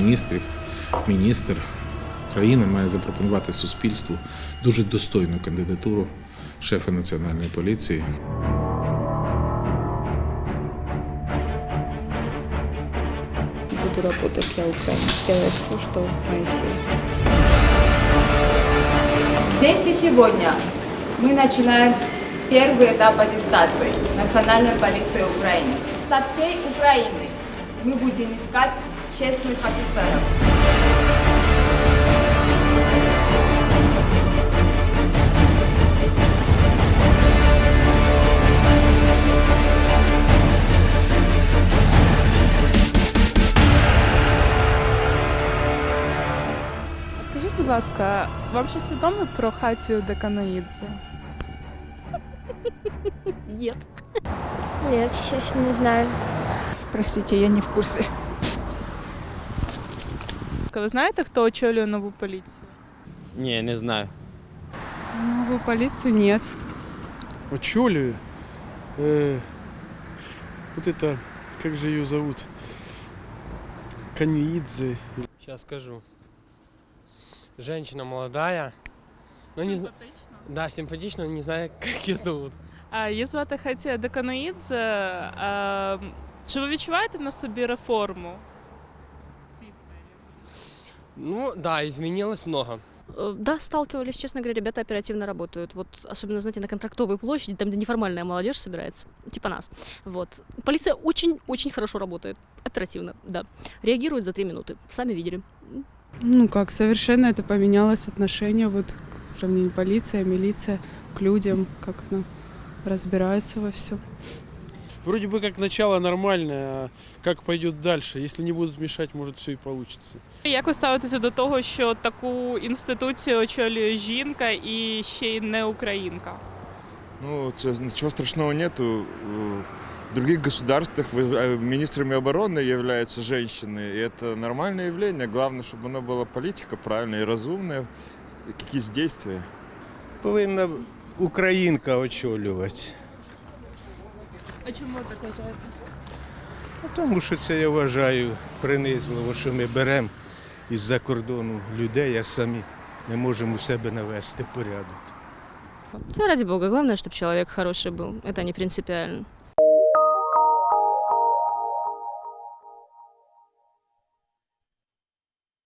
міністрів, міністр. Країна має запропонувати суспільству дуже достойну кандидатуру шефа національної поліції. Буду работать для Украины, делать все, что в моей силе. Здесь и сегодня мы начинаем первый этап аттестации Национальной полиции Украины. Со всей Украины мы будем искать честных офицеров. А Скажіть, будь ласка, вам щось відомо про хатію Деканоїдзе? Нет. Нет, честно, не знаю. Простите, я не в курсе. Ви знаєте, хто очолює нову поліцію? Не, не знаю. Новую полицию нет. Очолюю. Э, вот это, как же ее зовут? Канюидзе. Сейчас скажу. Женщина молодая. Ну, не знаю. Да, симпатичная, но не знаю, как ее зовут. А, її звати Хатія Деканоїдзе. А, чи ви відчуваєте на собі реформу? Ну, да, изменилось много. Э, Да, сталкивались, честно говоря, ребята оперативно работают. Вот особенно, знаете, на контрактовой площади, там, где неформальная молодежь собирается, типа нас. Вот. Полиция очень-очень хорошо работает. Оперативно, да. Реагирует за три минуты. Сами видели. Ну как, совершенно это поменялось отношение вот к сравнению полиция, милиция к людям, как она разбирается во всем. Вроде бы как начало нормальное, а как пойдет дальше? Если не будут мешать, может все и получится. Як ви ставитеся до того, що таку інституцію очолює жінка і ще й не українка? Ну, це- ничего страшного нету. Э, В других государствах вы- э, министрами обороны являются женщины, и это нормальное явление. Главное, чтобы оно была политика правильная и разумная, какие действия. Повинна українка очолювати. А чому так вважаєте? Ну, Тому що це я вважаю принизливо, що ми беремо із-за кордону людей, а самі не можемо у себе навести порядок. Да, ради бога, главное, чтобы человек хороший был. Это не принципиально.